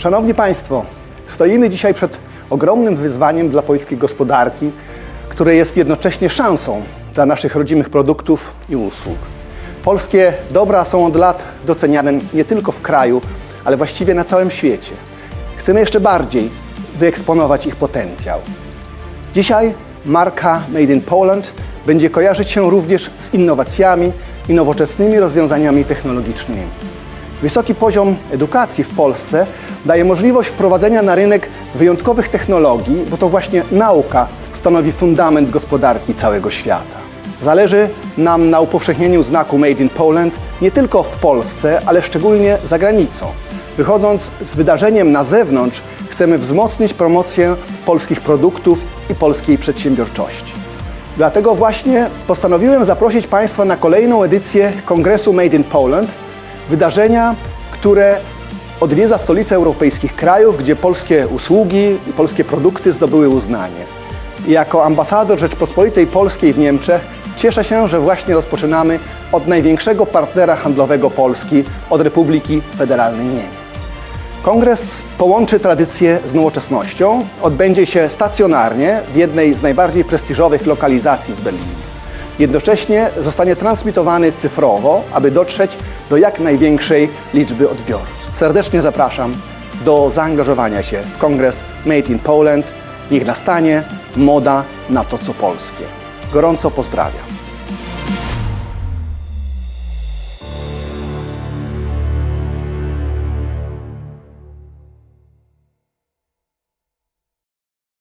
Szanowni Państwo, stoimy dzisiaj przed ogromnym wyzwaniem dla polskiej gospodarki, które jest jednocześnie szansą dla naszych rodzimych produktów i usług. Polskie dobra są od lat doceniane nie tylko w kraju, ale właściwie na całym świecie. Chcemy jeszcze bardziej wyeksponować ich potencjał. Dzisiaj marka Made in Poland będzie kojarzyć się również z innowacjami i nowoczesnymi rozwiązaniami technologicznymi. Wysoki poziom edukacji w Polsce daje możliwość wprowadzenia na rynek wyjątkowych technologii, bo to właśnie nauka stanowi fundament gospodarki całego świata. Zależy nam na upowszechnieniu znaku Made in Poland nie tylko w Polsce, ale szczególnie za granicą. Wychodząc z wydarzeniem na zewnątrz, chcemy wzmocnić promocję polskich produktów i polskiej przedsiębiorczości. Dlatego właśnie postanowiłem zaprosić Państwa na kolejną edycję Kongresu Made in Poland, wydarzenia, które odwiedza stolice europejskich krajów, gdzie polskie usługi i polskie produkty zdobyły uznanie. I jako ambasador Rzeczpospolitej Polskiej w Niemczech cieszę się, że właśnie rozpoczynamy od największego partnera handlowego Polski, od Republiki Federalnej Niemiec. Kongres połączy tradycję z nowoczesnością. Odbędzie się stacjonarnie w jednej z najbardziej prestiżowych lokalizacji w Berlinie. Jednocześnie zostanie transmitowany cyfrowo, aby dotrzeć do jak największej liczby odbiorców. Serdecznie zapraszam do zaangażowania się w kongres Made in Poland. Niech nastanie moda na to, co polskie. Gorąco pozdrawiam.